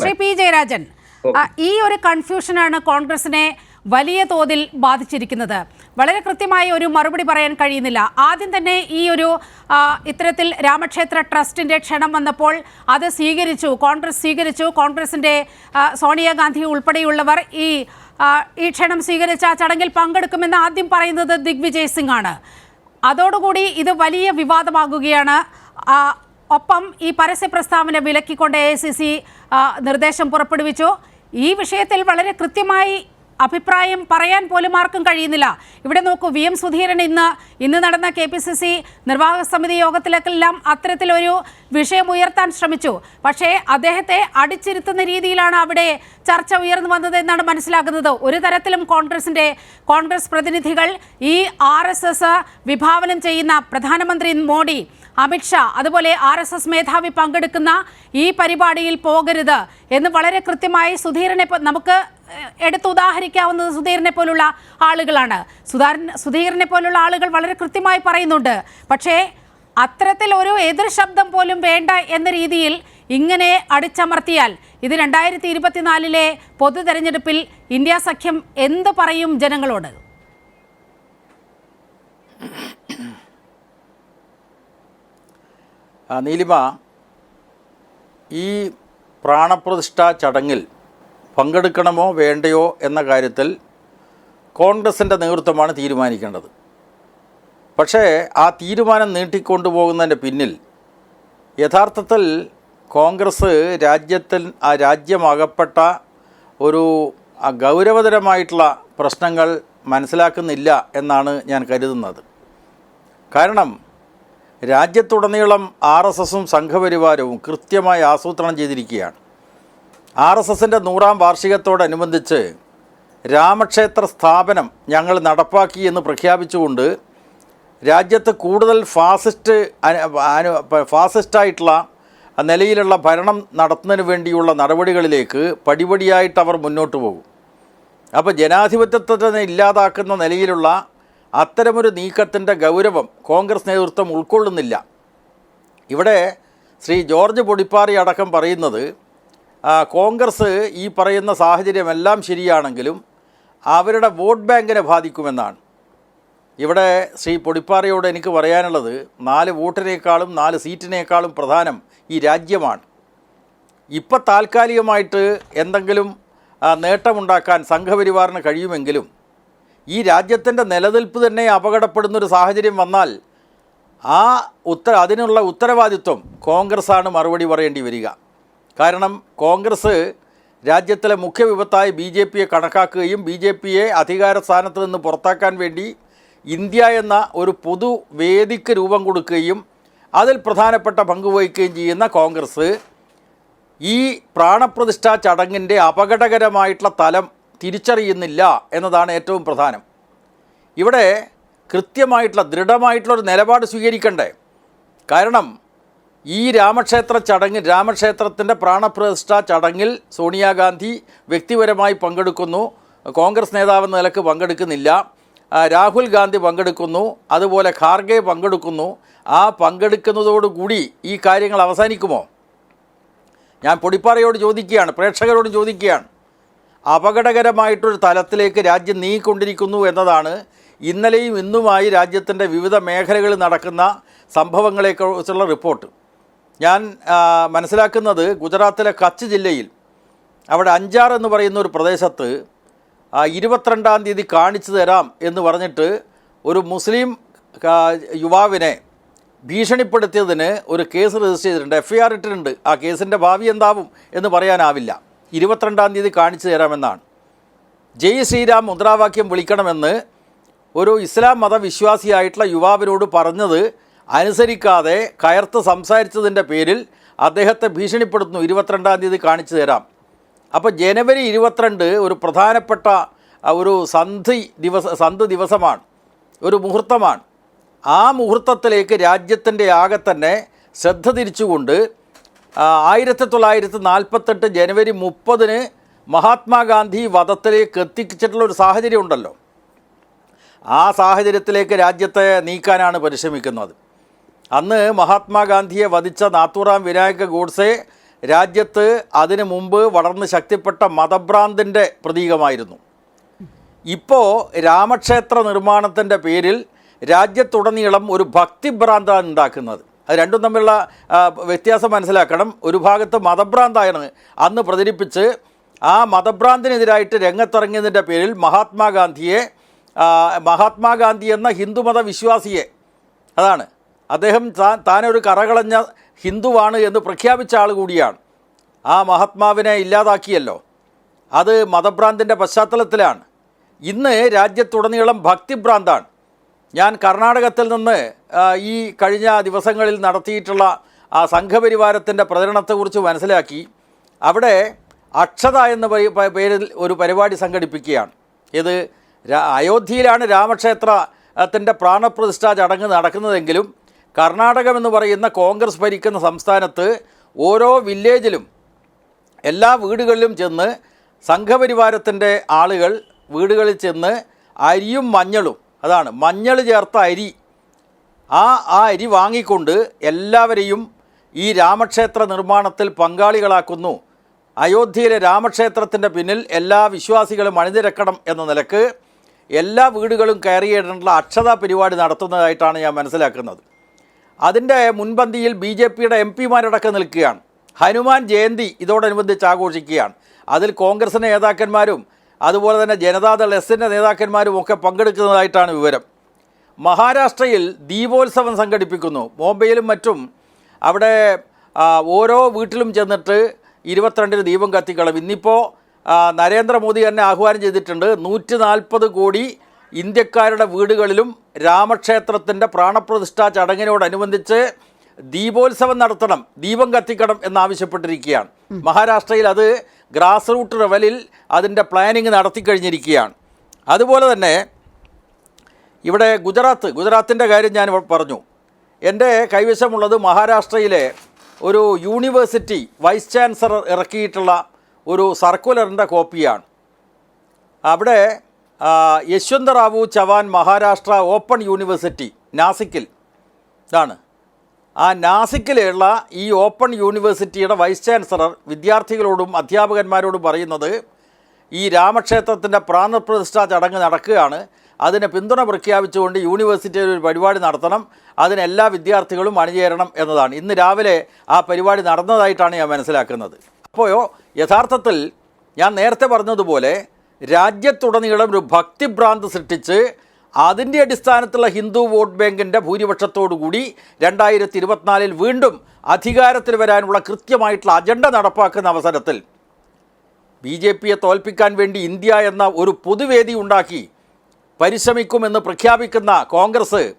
Shri P Jayarajan ഈ ഒരു കൺഫ്യൂഷനാണ് കോൺഗ്രസിനെ വലിയ തോതിൽ ബാധിച്ചിരിക്കുന്നത്. വളരെ കൃത്യമായ ഒരു മറുപടി പറയാൻ കഴിയുന്നില്ല. ആദ്യം തന്നെ ഈ ഒരു ഇത്തരത്തിൽ രാമക്ഷേത്ര ട്രസ്റ്റിന്റെ ക്ഷണം വന്നപ്പോൾ അത് സ്വീകരിച്ചു കോൺഗ്രസ് സ്വീകരിച്ചു. കോൺഗ്രസിന്റെ സോണിയാഗാന്ധി ഉൾപ്പെടെയുള്ളവർ ഈ ഈ ക്ഷണം സ്വീകരിച്ച ആ ചടങ്ങിൽ പങ്കെടുക്കുമെന്ന് ആദ്യം പറയുന്നത് ദിഗ്വിജയ് സിംഗ് ആണ്. അതോടുകൂടി ഇത് വലിയ വിവാദമാകുകയാണ്. ഒപ്പം ഈ പരസ്യ പ്രസ്താവന വിലക്കിക്കൊണ്ട് എ സി സി നിർദ്ദേശം പുറപ്പെടുവിച്ചു. ഈ വിഷയത്തിൽ വളരെ കൃത്യമായി അഭിപ്രായം പറയാൻ പോലും ആർക്കും കഴിയുന്നില്ല. ഇവിടെ നോക്കൂ വി. എം. സുധീരൻ ഇന്ന് ഇന്ന് നടന്ന കെ പി സി സി നിർവാഹക സമിതി യോഗത്തിലേക്കെല്ലാം അത്തരത്തിലൊരു വിഷയം ഉയർത്താൻ ശ്രമിച്ചു. പക്ഷേ അദ്ദേഹത്തെ അടിച്ചിരുത്തുന്ന രീതിയിലാണ് അവിടെ ചർച്ച ഉയർന്നു വന്നത് എന്നാണ് മനസ്സിലാക്കുന്നത് ഒരു തരത്തിലും കോൺഗ്രസിന്റെ കോൺഗ്രസ് പ്രതിനിധികൾ ഈ ആർ വിഭാവനം ചെയ്യുന്ന പ്രധാനമന്ത്രി മോഡി അമിത്ഷാ. അതുപോലെ ആർ എസ് എസ് മേധാവി പങ്കെടുക്കുന്ന ഈ പരിപാടിയിൽ പോകരുത് എന്ന് വളരെ കൃത്യമായി സുധീരനെ നമുക്ക് എടുത്ത് ഉദാഹരിക്കാവുന്നത് സുധീരനെ പോലുള്ള ആളുകളാണ്. സുധാരൻ സുധീരനെ പോലുള്ള ആളുകൾ വളരെ കൃത്യമായി പറയുന്നുണ്ട്. പക്ഷേ അത്തരത്തിൽ ഒരു എതിർ ശബ്ദം പോലും വേണ്ട എന്ന രീതിയിൽ ഇങ്ങനെ അടിച്ചമർത്തിയാൽ ഇത് രണ്ടായിരത്തി ഇരുപത്തിനാലിലെ പൊതു തെരഞ്ഞെടുപ്പിൽ ഇന്ത്യ സഖ്യം എന്ത് പറയും ജനങ്ങളോട് ആ, നീലിമ ഈ പ്രാണപ്രതിഷ്ഠാ ചടങ്ങിൽ പങ്കെടുക്കണമോ വേണ്ടയോ എന്ന കാര്യത്തിൽ കോൺഗ്രസിന്റെ നേതൃത്വമാണ് തീരുമാനിക്കേണ്ടത്. പക്ഷേ ആ തീരുമാനം നീട്ടിക്കൊണ്ടുപോകുന്നതിന്റെ പിന്നിൽ യഥാർത്ഥത്തിൽ കോൺഗ്രസ് രാജ്യത്തിൽ ആ രാജ്യമകപ്പെട്ട ഒരു ഗൗരവതരമായിട്ടുള്ള പ്രശ്നങ്ങൾ മനസ്സിലാക്കുന്നില്ല എന്നാണ് ഞാൻ കരുതുന്നത്. കാരണം രാജ്യത്തുടനീളം ആർ എസ് എസും സംഘപരിവാരവും കൃത്യമായി ആസൂത്രണം ചെയ്തിരിക്കുകയാണ്. ആർ എസ് എസിന്റെ നൂറാം വാർഷികത്തോടനുബന്ധിച്ച് രാമക്ഷേത്ര സ്ഥാപനം ഞങ്ങൾ നടപ്പാക്കി എന്ന് പ്രഖ്യാപിച്ചുകൊണ്ട് രാജ്യത്ത് കൂടുതൽ ഫാസിസ്റ്റ് അന- ഫാസിസ്റ്റായിട്ടുള്ള നിലയിലുള്ള ഭരണം നടത്തുന്നതിന് വേണ്ടിയുള്ള നടപടികളിലേക്ക് പടിപടിയായിട്ട് അവർ മുന്നോട്ട് പോകും. അപ്പോൾ ജനാധിപത്യത്തെ തന്നെ ഇല്ലാതാക്കുന്ന നിലയിലുള്ള അത്തരമൊരു നീക്കത്തിന്റെ ഗൗരവം കോൺഗ്രസ് നേതൃത്വം ഉൾക്കൊള്ളുന്നില്ല. ഇവിടെ ശ്രീ ജോർജ് പൊടിപ്പാറി അടക്കം പറയുന്നത് കോൺഗ്രസ് ഈ പറയുന്ന സാഹചര്യമെല്ലാം ശരിയാണെങ്കിലും അവരുടെ വോട്ട് ബാങ്കിനെ ബാധിക്കുമെന്നാണ്. ഇവിടെ ശ്രീ പൊടിപ്പാറയോട് എനിക്ക് പറയാനുള്ളത് നാല് വോട്ടിനേക്കാളും നാല് സീറ്റിനേക്കാളും പ്രധാനം ഈ രാജ്യമാണ്. ഇപ്പം താൽക്കാലികമായിട്ട് എന്തെങ്കിലും നേട്ടമുണ്ടാക്കാൻ സംഘപരിവാറിന് കഴിയുമെങ്കിലും ഈ രാജ്യത്തിന്റെ നിലനിൽപ്പ് തന്നെ അപകടപ്പെടുന്നൊരു സാഹചര്യം വന്നാൽ ആ ഉത്തര അതിനുള്ള ഉത്തരവാദിത്വം കോൺഗ്രസ്സാണ് മറുപടി പറയേണ്ടി വരിക. കാരണം കോൺഗ്രസ് രാജ്യത്തിലെ മുഖ്യ വിപത്തായി ബി ജെ പിയെ കണക്കാക്കുകയും ബി ജെ പിയെ അധികാര സ്ഥാനത്ത് നിന്ന് പുറത്താക്കാൻ വേണ്ടി ഇന്ത്യ എന്ന ഒരു പൊതു വേദിക്ക് രൂപം കൊടുക്കുകയും അതിൽ പ്രധാനപ്പെട്ട പങ്ക് വഹിക്കുകയും ചെയ്യുന്ന കോൺഗ്രസ് ഈ പ്രാണപ്രതിഷ്ഠാ ചടങ്ങിന്റെ അപകടകരമായിട്ടുള്ള തലം തിരിച്ചറിയുന്നില്ല എന്നതാണ് ഏറ്റവും പ്രധാനം. ഇവിടെ കൃത്യമായിട്ടുള്ള ദൃഢമായിട്ടുള്ള ഒരു നിലപാട് സ്വീകരിക്കണ്ടേ. കാരണം ഈ രാമക്ഷേത്ര ചടങ്ങ് രാമക്ഷേത്രത്തിന്റെ പ്രാണപ്രതിഷ്ഠ ചടങ്ങിൽ സോണിയാഗാന്ധി വ്യക്തിപരമായി പങ്കെടുക്കുന്നു. കോൺഗ്രസ് നേതാവെന്ന നിലയ്ക്ക് പങ്കെടുക്കുന്നില്ല. രാഹുൽ ഗാന്ധി പങ്കെടുക്കുന്നു. അതുപോലെ ഖാർഗെ പങ്കെടുക്കുന്നു. ആ പങ്കെടുക്കുന്നതോടുകൂടി ഈ കാര്യങ്ങൾ അവസാനിക്കുമോ? ഞാൻ പൊടിപ്പാറയോട് ചോദിക്കുകയാണ് പ്രേക്ഷകരോട് ചോദിക്കുകയാണ്. അപകടകരമായിട്ടൊരു തലത്തിലേക്ക് രാജ്യം നീങ്ങിക്കൊണ്ടിരിക്കുന്നു എന്നതാണ് ഇന്നലെയും ഇന്നുമായി രാജ്യത്തിന്റെ വിവിധ മേഖലകളിൽ നടക്കുന്ന സംഭവങ്ങളെക്കുറിച്ചുള്ള റിപ്പോർട്ട്. ഞാൻ മനസ്സിലാക്കുന്നത് ഗുജറാത്തിലെ കച്ച് ജില്ലയിൽ അവിടെ അഞ്ചാർ എന്ന് പറയുന്ന ഒരു പ്രദേശത്ത് ഇരുപത്തിരണ്ടാം തീയതി കാണിച്ചു തരാം എന്ന് പറഞ്ഞിട്ട് ഒരു മുസ്ലിം യുവാവിനെ ഭീഷണിപ്പെടുത്തിയതിന് ഒരു കേസ് രജിസ്റ്റർ ചെയ്തിട്ടുണ്ട്. എഫ് ഐ ആർ ഇട്ടിട്ടുണ്ട്. ആ കേസിന്റെ ഭാവി എന്താവും എന്ന് പറയാനാവില്ല. ഇരുപത്തിരണ്ടാം തീയതി കാണിച്ചു തരാമെന്നാണ്. ജയ് ശ്രീരാം മുദ്രാവാക്യം വിളിക്കണമെന്ന് ഒരു ഇസ്ലാം മതവിശ്വാസിയായിട്ടുള്ള യുവാവിനോട് പറഞ്ഞത് അനുസരിക്കാതെ കയർത്ത് സംസാരിച്ചതിന്റെ പേരിൽ അദ്ദേഹത്തെ ഭീഷണിപ്പെടുത്തുന്നു. ഇരുപത്തിരണ്ടാം തീയതി കാണിച്ചു തരാം. അപ്പോൾ ജനുവരി ഇരുപത്തിരണ്ട് ഒരു പ്രധാനപ്പെട്ട ഒരു സന്ധി ദിവസ സന്ധി ദിവസമാണ്. ഒരു മുഹൂർത്തമാണ്. ആ മുഹൂർത്തത്തിലേക്ക് രാജ്യത്തിന്റെ ആകെ തന്നെ ശ്രദ്ധ തിരിച്ചുകൊണ്ട് ആയിരത്തി തൊള്ളായിരത്തി നാൽപ്പത്തെട്ട് ജനുവരി മുപ്പതിന് മഹാത്മാഗാന്ധി വധത്തിലേക്ക് എത്തിച്ചിട്ടുള്ള ഒരു സാഹചര്യം ഉണ്ടല്ലോ. ആ സാഹചര്യത്തിലേക്ക് രാജ്യത്തെ നീക്കാനാണ് പരിശ്രമിക്കുന്നത്. അന്ന് മഹാത്മാഗാന്ധിയെ വധിച്ച നാത്തൂറാം വിനായക ഗോഡ്സെ രാജ്യത്ത് അതിനു മുമ്പ് വളർന്ന് ശക്തിപ്പെട്ട മതഭ്രാന്തിന്റെ പ്രതീകമായിരുന്നു. ഇപ്പോൾ രാമക്ഷേത്ര നിർമ്മാണത്തിന്റെ പേരിൽ രാജ്യത്തുടനീളം ഒരു ഭക്തിഭ്രാന്താണ് ഉണ്ടാക്കുന്നത്. അത് രണ്ടും തമ്മിലുള്ള വ്യത്യാസം മനസ്സിലാക്കണം. ഒരു ഭാഗത്ത് മതഭ്രാന്തായിരുന്നു. അന്ന് പ്രചരിപ്പിച്ച് ആ മതഭ്രാന്തിനെതിരായിട്ട് രംഗത്തിറങ്ങിയതിന്റെ പേരിൽ മഹാത്മാഗാന്ധിയെ മഹാത്മാഗാന്ധി എന്ന ഹിന്ദുമത വിശ്വാസിയെ അതാണ്. അദ്ദേഹം താൻ താനൊരു കറകളഞ്ഞ ഹിന്ദുവാണ് എന്ന് പ്രഖ്യാപിച്ച ആൾ കൂടിയാണ്. ആ മഹാത്മാവിനെ ഇല്ലാതാക്കിയല്ലോ. അത് മതഭ്രാന്തിന്റെ പശ്ചാത്തലത്തിലാണ്. ഇന്ന് രാജ്യത്തുടനീളം ഭക്തിഭ്രാന്താണ്. ഞാൻ കർണാടകത്തിൽ നിന്ന് ഈ കഴിഞ്ഞ ദിവസങ്ങളിൽ നടത്തിയിട്ടുള്ള ആ സംഘപരിവാരത്തിന്റെ പ്രചരണത്തെക്കുറിച്ച് മനസ്സിലാക്കി. അവിടെ അക്ഷത എന്ന പേരിൽ ഒരു പരിപാടി സംഘടിപ്പിക്കുകയാണ്. ഇത് അയോധ്യയിലാണ് രാമക്ഷേത്രത്തിന്റെ പ്രാണപ്രതിഷ്ഠാ ചടങ്ങ് നടക്കുന്നതെങ്കിലും കർണാടകം എന്ന് പറയുന്ന കോൺഗ്രസ് ഭരിക്കുന്ന സംസ്ഥാനത്ത് ഓരോ വില്ലേജിലും എല്ലാ വീടുകളിലും ചെന്ന് സംഘപരിവാരത്തിന്റെ ആളുകൾ വീടുകളിൽ ചെന്ന് അരിയും മഞ്ഞളും അതാണ് മഞ്ഞൾ ചേർത്ത അരി. ആ ആ അരി വാങ്ങിക്കൊണ്ട് എല്ലാവരെയും ഈ രാമക്ഷേത്ര നിർമ്മാണത്തിൽ പങ്കാളികളാക്കുന്നു. അയോധ്യയിലെ രാമക്ഷേത്രത്തിന്റെ പിന്നിൽ എല്ലാ വിശ്വാസികളും അണിനിരക്കണം എന്ന നിലയ്ക്ക് എല്ലാ വീടുകളും കയറിയിടേണ്ട അക്ഷതാ പരിപാടി നടത്തുന്നതായിട്ടാണ് ഞാൻ മനസ്സിലാക്കുന്നത്. അതിന്റെ മുൻപന്തിയിൽ ബി ജെ പിയുടെ എം പിമാരടക്കം നിൽക്കുകയാണ്. ഹനുമാൻ ജയന്തി ഇതോടനുബന്ധിച്ച് ആഘോഷിക്കുകയാണ്. അതിൽ കോൺഗ്രസ് നേതാക്കന്മാരും അതുപോലെ തന്നെ ജനതാദൾ എസിന്റെ നേതാക്കന്മാരും ഒക്കെ പങ്കെടുക്കുന്നതായിട്ടാണ് വിവരം. മഹാരാഷ്ട്രയിൽ ദീപോത്സവം സംഘടിപ്പിക്കുന്നു. ബോംബെയിലും മറ്റും അവിടെ ഓരോ വീട്ടിലും ചെന്നിട്ട് ഇരുപത്തിരണ്ടിന് ദീപം കത്തിക്കളും. ഇന്നിപ്പോൾ നരേന്ദ്രമോദി തന്നെ ആഹ്വാനം ചെയ്തിട്ടുണ്ട്. നൂറ്റി നാൽപ്പത് കോടി ഇന്ത്യക്കാരുടെ വീടുകളിലും രാമക്ഷേത്രത്തിന്റെ പ്രാണപ്രതിഷ്ഠാ ചടങ്ങിനോടനുബന്ധിച്ച് ദീപോത്സവം നടത്തണം ദീപം കത്തിക്കണം എന്നാവശ്യപ്പെട്ടിരിക്കുകയാണ്. മഹാരാഷ്ട്രയിൽ അത് ഗ്രാസ് റൂട്ട് ലെവലിൽ അതിന്റെ പ്ലാനിങ് നടത്തിക്കഴിഞ്ഞിരിക്കുകയാണ്. അതുപോലെ തന്നെ ഇവിടെ ഗുജറാത്ത് ഗുജറാത്തിന്റെ കാര്യം ഞാൻ പറഞ്ഞു. എന്റെ കൈവശമുള്ളത് മഹാരാഷ്ട്രയിലെ ഒരു യൂണിവേഴ്സിറ്റി വൈസ് ചാൻസലർ ഇറക്കിയിട്ടുള്ള ഒരു സർക്കുലറിന്റെ കോപ്പിയാണ്. അവിടെ യശ്വന്തറാവു ചവാൻ മഹാരാഷ്ട്ര ഓപ്പൺ യൂണിവേഴ്സിറ്റി നാസിക്കിൽ. ഇതാണ്. ആ നാസിക്കിലുള്ള ഈ ഓപ്പൺ യൂണിവേഴ്സിറ്റിയുടെ വൈസ് ചാൻസലർ വിദ്യാർത്ഥികളോടും അധ്യാപകന്മാരോടും പറയുന്നത് ഈ രാമക്ഷേത്രത്തിന്റെ പ്രാണപ്രതിഷ്ഠാ ചടങ്ങ് നടക്കുകയാണ്. അതിനെ പിന്തുണ പ്രഖ്യാപിച്ചുകൊണ്ട് യൂണിവേഴ്സിറ്റിയിൽ ഒരു പരിപാടി നടത്തണം. അതിന് എല്ലാ വിദ്യാർത്ഥികളും അണിചേരണം എന്നതാണ്. ഇന്ന് രാവിലെ ആ പരിപാടി നടന്നതായിട്ടാണ് ഞാൻ മനസ്സിലാക്കുന്നത്. അപ്പോൾ യഥാർത്ഥത്തിൽ ഞാൻ നേരത്തെ പറഞ്ഞതുപോലെ രാജ്യത്തുടനീളം ഒരു ഭക്തിഭ്രാന്ത് സൃഷ്ടിച്ച് അതിന്റെ അടിസ്ഥാനത്തിലുള്ള ഹിന്ദു വോട്ട് ബാങ്കിന്റെ ഭൂരിപക്ഷത്തോടു കൂടി രണ്ടായിരത്തി ഇരുപത്തിനാലിൽ വീണ്ടും അധികാരത്തിൽ വരാനുള്ള കൃത്യമായിട്ടുള്ള അജണ്ട നടപ്പാക്കുന്ന അവസരത്തിൽ ബി ജെ പിയെ തോൽപ്പിക്കാൻ വേണ്ടി ഇന്ത്യ എന്ന ഒരു പൊതുവേദി ഉണ്ടാക്കി പരിശ്രമിക്കുമെന്ന് പ്രഖ്യാപിക്കുന്ന കോൺഗ്രസ്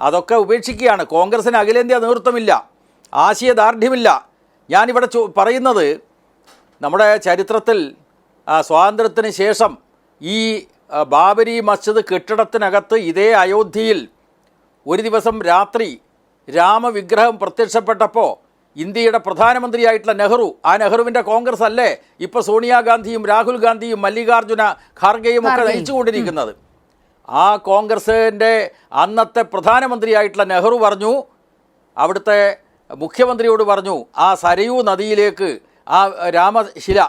അതൊക്കെ ഉപേക്ഷിക്കുകയാണ്. കോൺഗ്രസിന് അഖിലേന്ത്യാ നേതൃത്വമില്ല ആശയദാർഢ്യമില്ല. ഞാനിവിടെ ചോ പറയുന്നത് നമ്മുടെ ചരിത്രത്തിൽ സ്വാതന്ത്ര്യത്തിന് ശേഷം ഈ ബാബരി മസ്ജിദ് കെട്ടിടത്തിനകത്ത് ഇതേ അയോധ്യയിൽ ഒരു ദിവസം രാത്രി രാമവിഗ്രഹം പ്രത്യക്ഷപ്പെട്ടപ്പോൾ ഇന്ത്യയുടെ പ്രധാനമന്ത്രിയായിട്ടുള്ള നെഹ്റു ആ നെഹ്റുവിന്റെ കോൺഗ്രസ് അല്ലേ ഇപ്പോൾ സോണിയാഗാന്ധിയും രാഹുൽ ഗാന്ധിയും മല്ലികാർജുന ഖാർഗെയും ഒക്കെ നയിച്ചുകൊണ്ടിരിക്കുന്നത്. ആ കോൺഗ്രസിന്റെ അന്നത്തെ പ്രധാനമന്ത്രിയായിട്ടുള്ള നെഹ്റു പറഞ്ഞു അവിടുത്തെ മുഖ്യമന്ത്രിയോട് പറഞ്ഞു ആ സരയൂ നദിയിലേക്ക് ആ രാമശില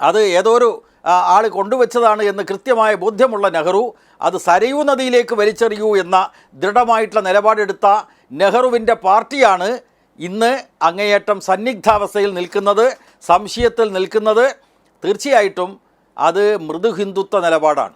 അത് ഏതൊരു ആൾ കൊണ്ടുവച്ചതാണ് എന്ന് കൃത്യമായ ബോധ്യമുള്ള നെഹ്റു അത് സരയൂ നദിയിലേക്ക് വലിച്ചെറിയൂ എന്ന ദൃഢമായിട്ടുള്ള നിലപാടെടുത്ത നെഹ്റുവിന്റെ പാർട്ടിയാണ് ഇന്ന് അങ്ങേയറ്റം സന്നിഗ്ധാവസ്ഥയിൽ നിൽക്കുന്നത് സംശയത്തിൽ നിൽക്കുന്നത്. തീർച്ചയായിട്ടും അത് മൃദു ഹിന്ദുത്വ നിലപാടാണ്.